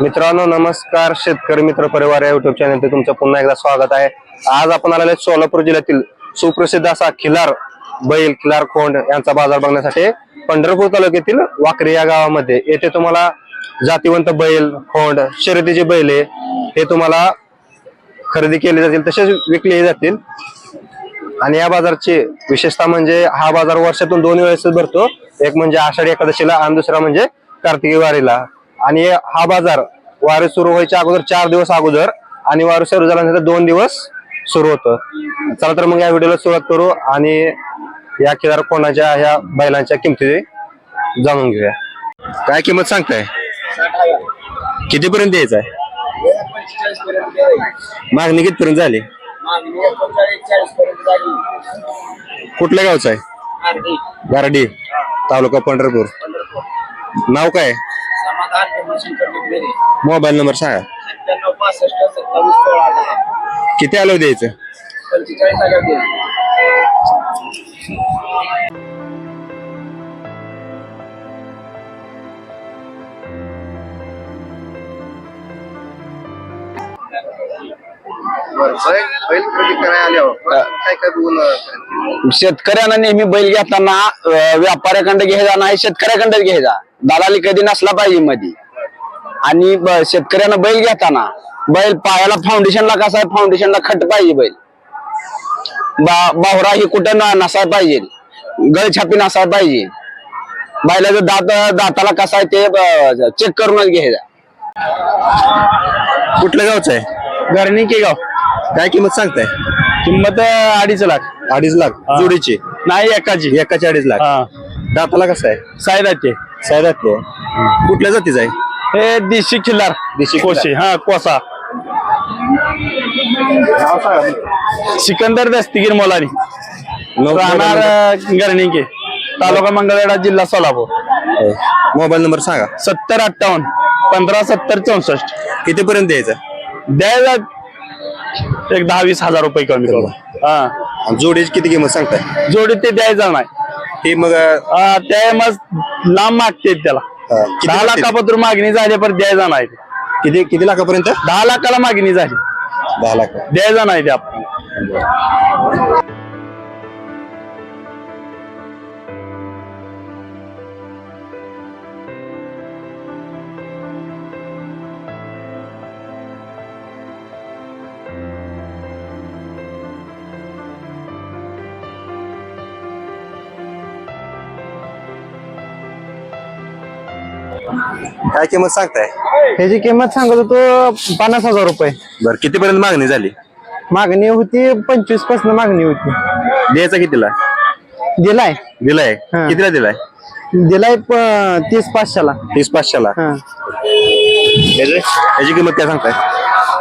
मित्रांनो नमस्कार शेतकरी मित्र परिवार या युट्यूब चॅनल तुमचं पुन्हा एकदा स्वागत आहे. आज आपण आलेले सोलापूर जिल्ह्यातील सुप्रसिद्ध असा खिलार बैल खिलार खोंड यांचा बाजार बघण्यासाठी पंढरपूर तालुक्यातील वाकरी या गावामध्ये. येथे तुम्हाला जातीवंत बैल खोंड शर्यतीचे बैल हे तुम्हाला खरेदी केले जातील तसेच विकले जातील. आणि या बाजारची विशेषता म्हणजे हा बाजार वर्षातून दोन वेळेस भरतो. एक म्हणजे आषाढी एकादशीला आणि दुसरा म्हणजे कार्तिकी वारीला. आणि हा बाजार वारी सुरू व्हायच्या अगोदर चार दिवस अगोदर आणि वारी सुरू झाल्यानंतर दोन दिवस सुरू होतं. चला तर मग या व्हिडिओला सुरुवात करू आणि या केदार कोणाच्या ह्या बैलांच्या किमती जाणून घेऊया. काय किंमत सांगताय? कितीपर्यंत द्यायचं आहे? मागणी कितीपर्यंत झाली? कुठल्या गावचं आहे? गारडी तालुका पंढरपूर. नाव काय? मोबाईल नंबर सांगा. किती आलो द्यायचं शेतकऱ्यांना नेहमी बैल घेताना व्यापाऱ्याकडे घ्यायचा नाही शेतकऱ्याकडे घ्यायचा. दलाली कधी नसला पाहिजे मध्ये आणि शेतकऱ्यांना बैल घेताना बैल पायाला फाउंडेशनला कसा आहे? फाउंडेशनला खट पाहिजे बैल. बा बाहुरा ही कुठं न- नसाय पाहिजे. गळछापी नसाय पाहिजे. बैलाचं दात दाताला कसा आहे ते चेक करूनच घ्यायचा. कुठल्या गावचं आहे? घरणी के गाव. काय किंमत सांगताय? किंमत अडीच लाख. अडीच लाख. जोडीची? नाही एकाची. एकाचे अडीच लाख. दाताला कसं आहे? सायदात ते कुठल्या जातीचं आहे? हे देशी खिल्लार. देशी कोशी. हा कोसा. सिकंदर दस्तिगीर मोलानी. राहणार गरणिके तालुका मंगळवेढा जिल्हा सोलापूर. मोबाईल नंबर सांगा. सत्तर अठ्ठावन्न पंधरा सत्तर चौसष्ट. कितीपर्यंत द्यायचं द्यायला एक दहा वीस हजार रुपये कमी करू. हा. जोडीची किती किंमत सांगताय? जोडी ते द्यायचं नाही. ही मग ते मग लांब मागते त्याला. किती दहा? लाखापत्र मागणी झाली पण द्यायचा नाही. किती किती लाखापर्यंत? दहा लाखाला मागणी झाली. दहा लाख. द्यायचा नाही ते आपण. काय किंमत सांगताय? ह्याची किंमत सांगत होतो पन्नास हजार रुपये. बर कितीपर्यंत मागणी झाली? मागणी होती पंचवीस पासन मागणी होती. द्यायचा कितीला? दिलाय. दिलाय. हा. कितीला दिलाय? दिलाय प- तीस पाचशेला. तीस पाचशेला. हा. याची याची किंमत काय सांगताय?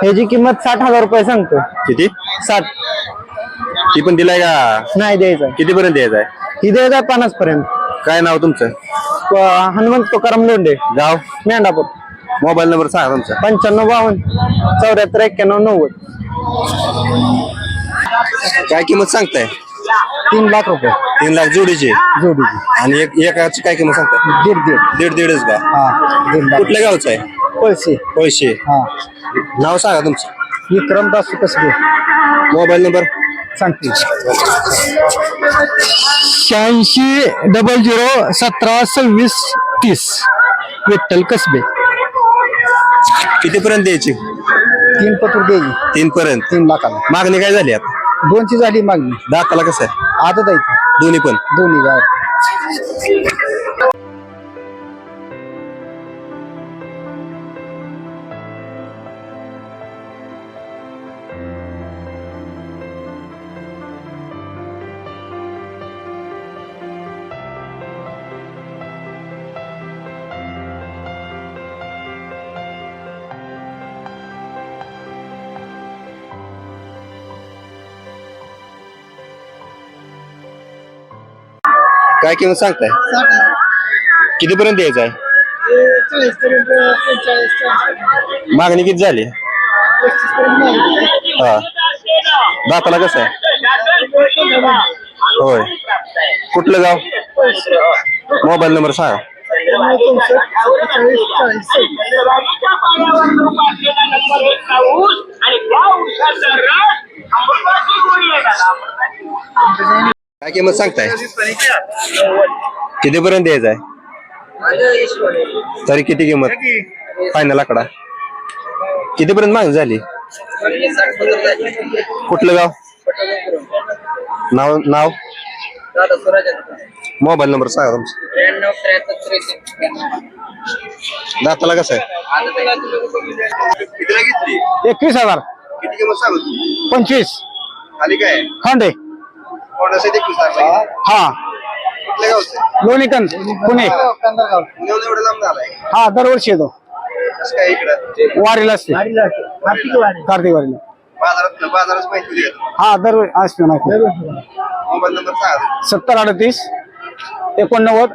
ह्याची किंमत साठ हजार रुपये सांगतो किती? साठ. ती पण दिलाय का? नाही द्यायचं. कितीपर्यंत द्यायचा आहे? ही द्यायचा पन्नास पर्यंत काय नाव तुमचं? प- हनुमंत तुकाराम लोंढे. गाव? मेंढापूर. मोबाईल नंबर सांगा तुमचा. पंच्याण्णव बावन्न चौऱ्याहत्तर एक्क्याण्णव नव्वद. काय किंमत सांगताय? तीन लाख रुपये. तीन लाख जोडीची? जोडीची. आणि एक एकाची काय किंमत सांगताय? दीड दीड. दीड दीडच का? हा दीड लाख. कुठल्या गावचं आहे? पैसे पैसे हा. नाव सांगा तुमचं. विक्रमदास कसबे. Mobile number? सांगते. शहाऐंशी डबल झिरो सतरा सव्वीस तीस. विठ्ठल कसबे. कितीपर्यंत द्यायची? तीन पत्र द्यायची तीन पर्यंत तीन लाखाला. मागणी काय झाली आता? दोनची झाली मागणी. दाताला कसं आहे? आता द्यायची दोन्ही पण. दोन्ही गाव काय किंमत सांगताय? किती पर्यंत यायचं आहे? मागणी किती झाली? हा. दाखला कसं आहे? होय. कुठलं जाऊ मोबाईल नंबर सांगा. काय किंमत सांगताय? कितीपर्यंत द्यायचं आहे तरी किती किंमत? फायनल आकडा. कितीपर्यंत मागणी झाली? कुठलं गाव? नाव नाव? मोबाईल नंबर सांगा तुमचा. दाताला कसं आहे? एकवीस हजार. पंचवीस. खंडे. कोणासाठी हजार हा. कुठल्या गावचं? लोणीकंद पुणे. पुण्याहून एवढं लांब झालाय हा दरवर्षी येतो. कसं काय इकडं? वारीला असते. कार्तिक वारीला. बाजारात बाजारात माहिती देत हा दरवर्षी असतो ना मोबाईल नंबर सांगा. सत्तर अडतीस एकोणनव्वद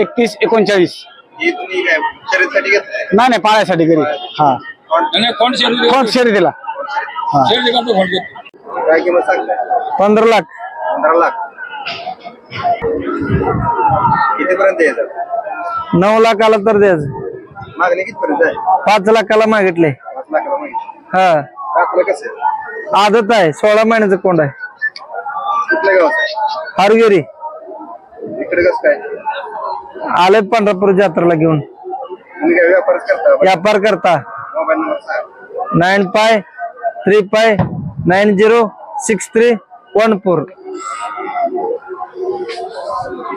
एकतीस एकोणचाळीस. ही तुम्ही काय शर्यतीसाठी घेतलाय नाही नाही पाळ्यासाठी घरी. हा. कोण शर्यतीला? हा. काय किंमत सांगताय? पंधरा लाख. पंधरा लाख. कितीपर्यंत यायचं नऊ लाखाला तर द्यायचं. मागणी कितीपर्यंत आहे? पाच लाखाला मागितले. पाच लाखाला माहिती हा. आपलं कसं? आहे? आदत आहे सोळा महिन्याचं कोंड आहे. कुठल्या गावात आहे? हारगिरी. इकडे कसं काय? आले पंढरपूर जत्रेला घेऊन. तुम्ही काय व्यापारच करता? व्यापार करता. मोबाईल नंबर सांगा. Nine five three five nine zero six three one four.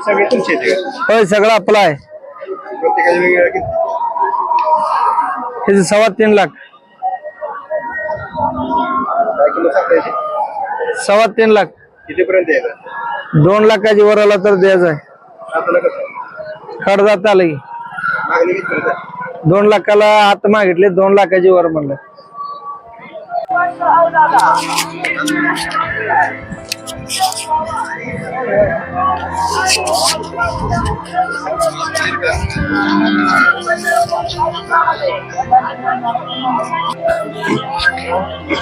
सगळी तुमची का होय सगळं आपलं आहे. प्रत्येकाची वेगवेगळ्या किती त्याचे सव्वा तीन लाख. काय सांगता सव्वा तीन लाख. कितीपर्यंत दोन लाखाची वर आला तर द्यायचं आहे. आपलं कसं? आहे? खडदात आलं की. मागणी कितीपर्यंत आहे दोन लाखाला हात मागितले दोन लाखाची वर म्हणलं.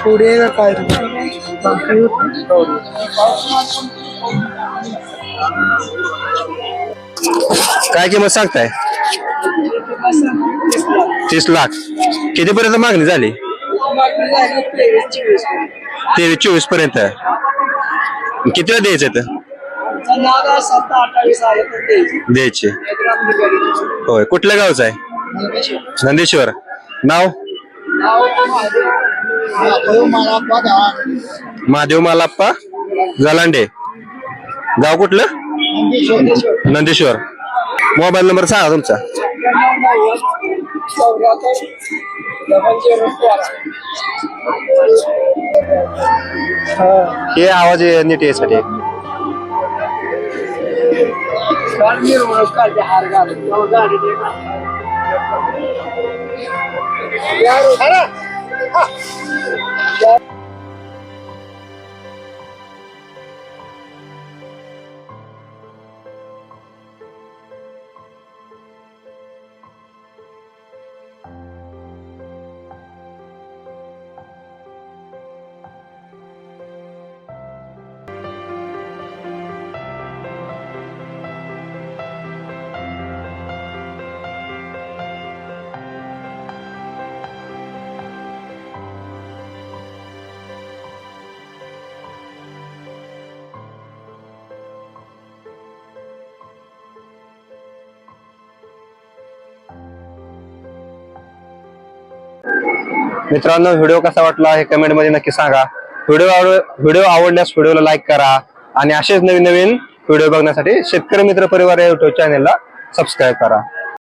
पुढे काय काय किंमत सांगताय? तीस लाख. कितीपर्यंत मागणी झाली? तेवीस चोवीसपर्यंत. कितीला द्यायचं तर द्यायचे. होय कुठल्या गावचं आहे? नंदेश्वर. नाव? महादेव मालाप्पा जलांडे. गाव कुठलं? नंदेश्वर. मोबाईल नंबर सांगा तुमचा. हे आवाज नीट यासाठी मित्रांनो व्हिडिओ कसा वाटला हे कमेंटमध्ये नक्की सांगा. व्हिडिओ आवड व्हिडिओ आवडल्यास व्हिडिओला लाईक करा आणि असेच नवीन नवीन व्हिडिओ बघण्यासाठी शेतकरी मित्र परिवार या युट्यूब चॅनेलला सबस्क्राईब करा.